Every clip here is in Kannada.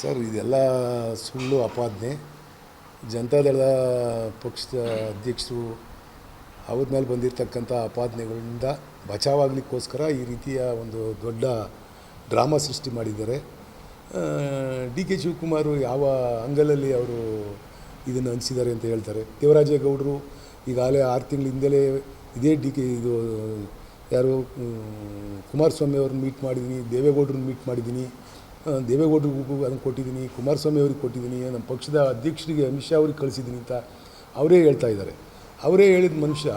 ಸರ್, ಇದೆಲ್ಲ ಸುಳ್ಳು ಅಪಾದನೆ ಜನತಾದಳ ಪಕ್ಷದ ಅಧ್ಯಕ್ಷರು ಅವ್ರ ಮೇಲೆ ಬಂದಿರತಕ್ಕಂಥ ಅಪಾದನೆಗಳಿಂದ ಬಚಾವಾಗಲಿಕ್ಕೋಸ್ಕರ ಈ ರೀತಿಯ ಒಂದು ದೊಡ್ಡ ಡ್ರಾಮಾ ಸೃಷ್ಟಿ ಮಾಡಿದ್ದಾರೆ. ಡಿ ಕೆ ಶಿವಕುಮಾರ್ ಯಾವ ಅಂಗಲಲ್ಲಿ ಅವರು ಇದನ್ನು ಹಂಚಿದ್ದಾರೆ ಅಂತ ಹೇಳ್ತಾರೆ. ದೇವರಾಜೇಗೌಡರು ಈಗಾಗಲೇ ಆರು ತಿಂಗಳಿಂದಲೇ ಇದೇ ಡಿ ಕೆ ಇದು, ಯಾರು ಕುಮಾರಸ್ವಾಮಿ ಅವ್ರನ್ನ ಮೀಟ್ ಮಾಡಿದ್ದೀನಿ ದೇವೇಗೌಡ್ರನ್ನ ಮೀಟ್ ಮಾಡಿದ್ದೀನಿ ದೇವೇಗೌಡರಿಗೂ ಅದನ್ನು ಕೊಟ್ಟಿದ್ದೀನಿ, ಕುಮಾರಸ್ವಾಮಿ ಅವ್ರಿಗೆ ಕೊಟ್ಟಿದ್ದೀನಿ, ನಮ್ಮ ಪಕ್ಷದ ಅಧ್ಯಕ್ಷರಿಗೆ ಅಮಿತ್ ಶಾ ಅವ್ರಿಗೆ ಕಳಿಸಿದ್ದೀನಿ ಅಂತ ಅವರೇ ಹೇಳ್ತಾ ಇದ್ದಾರೆ. ಅವರೇ ಹೇಳಿದ ಮನುಷ್ಯ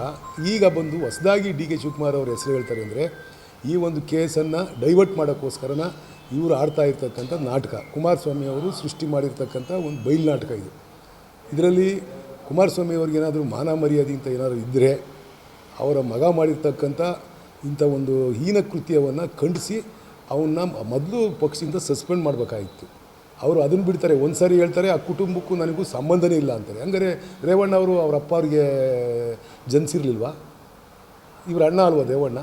ಈಗ ಬಂದು ಹೊಸದಾಗಿ ಡಿ ಕೆ ಶಿವಕುಮಾರ್ ಅವ್ರ ಹೆಸರು ಹೇಳ್ತಾರೆ ಅಂದರೆ, ಈ ಒಂದು ಕೇಸನ್ನು ಡೈವರ್ಟ್ ಮಾಡೋಕ್ಕೋಸ್ಕರನ ಇವರು ಆಡ್ತಾ ಇರ್ತಕ್ಕಂಥ ನಾಟಕ, ಕುಮಾರಸ್ವಾಮಿ ಅವರು ಸೃಷ್ಟಿ ಮಾಡಿರ್ತಕ್ಕಂಥ ಒಂದು ಬಯಲು ನಾಟಕ ಇದು. ಇದರಲ್ಲಿ ಕುಮಾರಸ್ವಾಮಿ ಅವ್ರಿಗೆ ಏನಾದರೂ ಮಾನ ಮರ್ಯಾದೆ ಅಂತ ಏನಾದರೂ ಇದ್ದರೆ ಅವರ ಮಗ ಮಾಡಿರ್ತಕ್ಕಂಥ ಇಂಥ ಒಂದು ಹೀನ ಕೃತ್ಯವನ್ನು ಖಂಡಿಸಿ ಅವನ್ನ ಮೊದಲು ಪಕ್ಷದಿಂದ ಸಸ್ಪೆಂಡ್ ಮಾಡಬೇಕಾಗಿತ್ತು ಅವರು ಅದನ್ನು ಬಿಡ್ತಾರೆ ಒಂದು ಸಾರಿ ಹೇಳ್ತಾರೆ, ಆ ಕುಟುಂಬಕ್ಕೂ ನನಗೂ ಸಂಬಂಧನೇ ಇಲ್ಲ ಅಂತಾರೆ. ಹಂಗಾರೆ ರೇವಣ್ಣ ಅವರು ಅವ್ರ ಅಪ್ಪ ಅವ್ರಿಗೆ ಜನಿಸಿರ್ಲಿಲ್ವಾ? ಇವ್ರ ಅಣ್ಣ ಅಲ್ವಾ ರೇವಣ್ಣ?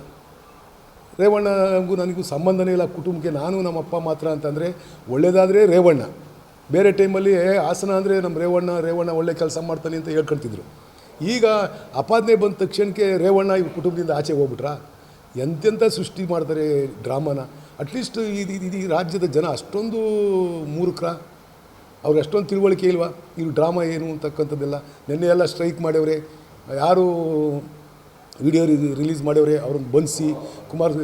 ರೇವಣ್ಣಗೂ ನನಗೂ ಸಂಬಂಧನೇ ಇಲ್ಲ, ಕುಟುಂಬಕ್ಕೆ ನಾನು ನಮ್ಮ ಅಪ್ಪ ಮಾತ್ರ ಅಂತಂದರೆ ಒಳ್ಳೆಯದಾದರೆ ರೇವಣ್ಣ. ಬೇರೆ ಟೈಮಲ್ಲಿ ಹಾಸನ ಅಂದರೆ ನಮ್ಮ ರೇವಣ್ಣ ರೇವಣ್ಣ ಒಳ್ಳೆ ಕೆಲಸ ಮಾಡ್ತಾನೆ ಅಂತ ಹೇಳ್ಕೊಳ್ತಿದ್ರು. ಈಗ ಅಪಾದನೆ ಬಂದ ತಕ್ಷಣಕ್ಕೆ ರೇವಣ್ಣ ಇವ್ರ ಕುಟುಂಬದಿಂದ ಆಚೆ ಹೋಗ್ಬಿಟ್ರಾ? ಎಂತೆಂಥ ಸೃಷ್ಟಿ ಮಾಡ್ತಾರೆ ಡ್ರಾಮಾನ. ಅಟ್ಲೀಸ್ಟ್ ಇದು ಇದು ಈ ರಾಜ್ಯದ ಜನ ಅಷ್ಟೊಂದು ಮೂರ್ಖ. ಅವ್ರಿಗೆ ಅಷ್ಟೊಂದು ತಿಳುವಳಿಕೆ ಇಲ್ವಾ? ಇದು ಡ್ರಾಮಾ ಏನು ಅಂತಕ್ಕಂಥದ್ದೆಲ್ಲ? ನಿನ್ನೆ ಎಲ್ಲ ಸ್ಟ್ರೈಕ್ ಮಾಡ್ಯವ್ರೆ ಯಾರು ವಿಡಿಯೋ ರಿಲೀಸ್ ಮಾಡ್ಯವ್ರೆ ಅವ್ರನ್ನ ಬಂಧಿಸಿ ಕುಮಾರ್,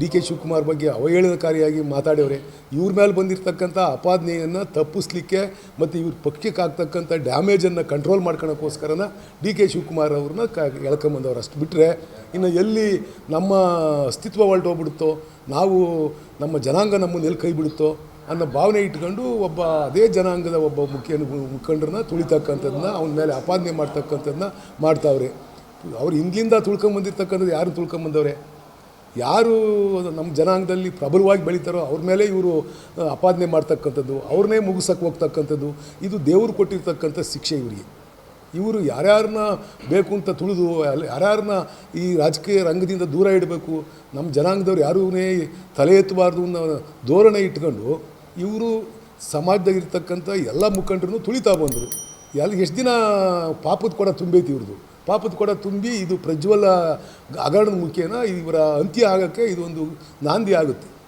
ಡಿ ಕೆ ಶಿವಕುಮಾರ್ ಬಗ್ಗೆ ಅವಹೇಳನಕಾರಿಯಾಗಿ ಮಾತಾಡ್ಯವ್ರೆ ಇವ್ರ ಮೇಲೆ ಬಂದಿರತಕ್ಕಂಥ ಅಪಾದನೆಯನ್ನು ತಪ್ಪಿಸ್ಲಿಕ್ಕೆ ಮತ್ತು ಇವ್ರ ಪಕ್ಷಕ್ಕೆ ಆಗ್ತಕ್ಕಂಥ ಡ್ಯಾಮೇಜನ್ನು ಕಂಟ್ರೋಲ್ ಮಾಡ್ಕೊಳಕ್ಕೋಸ್ಕರನ ಡಿ ಕೆ ಶಿವಕುಮಾರ್ ಅವ್ರನ್ನ ಕ ಎಳ್ಕೊಂಬಂದವ್ರು ಅಷ್ಟು ಬಿಟ್ಟರೆ ಇನ್ನು ಎಲ್ಲಿ ನಮ್ಮ ಅಸ್ತಿತ್ವ ಹೊರಟೋಗ್ಬಿಡುತ್ತೋ ನಾವು ನಮ್ಮ ಜನಾಂಗ ನಮ್ಮನ್ನು ಎಲ್ಲಿ ಕೈ ಬಿಡುತ್ತೋ ಅನ್ನೋ ಭಾವನೆ ಇಟ್ಕೊಂಡು ಒಬ್ಬ, ಅದೇ ಜನಾಂಗದ ಒಬ್ಬ ಮುಖ್ಯ ಮುಖಂಡ್ರನ್ನ ತುಳಿತಕ್ಕಂಥದ್ದನ್ನ ಅವನ ಮೇಲೆ ಅಪಾದನೆ ಮಾಡ್ತಕ್ಕಂಥದ್ದನ್ನ ಮಾಡ್ತಾವ್ರೆ. ಅವ್ರು ಹಿಂದ್ಲಿಂದ ತುಳ್ಕೊಂಬಂದಿರ್ತಕ್ಕಂಥದ್ದು ಯಾರು ತುಳ್ಕೊಂಬಂದವ್ರೆ ಯಾರು ನಮ್ಮ ಜನಾಂಗದಲ್ಲಿ ಪ್ರಬಲವಾಗಿ ಬೆಳೀತಾರೋ ಅವ್ರ ಮೇಲೆ ಇವರು ಅಪಾದನೆ ಮಾಡ್ತಕ್ಕಂಥದ್ದು ಅವ್ರನ್ನೇ ಮುಗಿಸಕ್ಕೆ ಹೋಗ್ತಕ್ಕಂಥದ್ದು, ಇದು ದೇವರು ಕೊಟ್ಟಿರ್ತಕ್ಕಂಥ ಶಿಕ್ಷೆ ಇವರಿಗೆ. ಇವರು ಯಾರ್ಯಾರನ್ನ ಬೇಕು ಅಂತ ತುಳಿದು ಯಾರ್ಯಾರನ್ನ ಈ ರಾಜಕೀಯ ರಂಗದಿಂದ ದೂರ ಇಡಬೇಕು ನಮ್ಮ ಜನಾಂಗದವ್ರು ಯಾರೂ ತಲೆ ಎತ್ತಬಾರ್ದು ಅನ್ನೋ ಧೋರಣೆ ಇಟ್ಕೊಂಡು ಇವರು ಸಮಾಜದಾಗಿರ್ತಕ್ಕಂಥ ಎಲ್ಲ ಮುಖಂಡರನ್ನು ತುಳಿತಾ ಬಂದರು. ಎಲ್ಲಿ ಎಷ್ಟು ದಿನ ಪಾಪದ ಕೊಡ ತುಂಬೈತಿ ಇವ್ರದ್ದು ಪಾಪದ ಕೊಡ ತುಂಬಿ ಇದು ಪ್ರಜ್ವಲ ಹಗರಣದ ಮುಖೇನ ಇವರ ಅಂತ್ಯ ಆಗೋಕ್ಕೆ ಇದೊಂದು ನಾಂದಿ ಆಗುತ್ತೆ.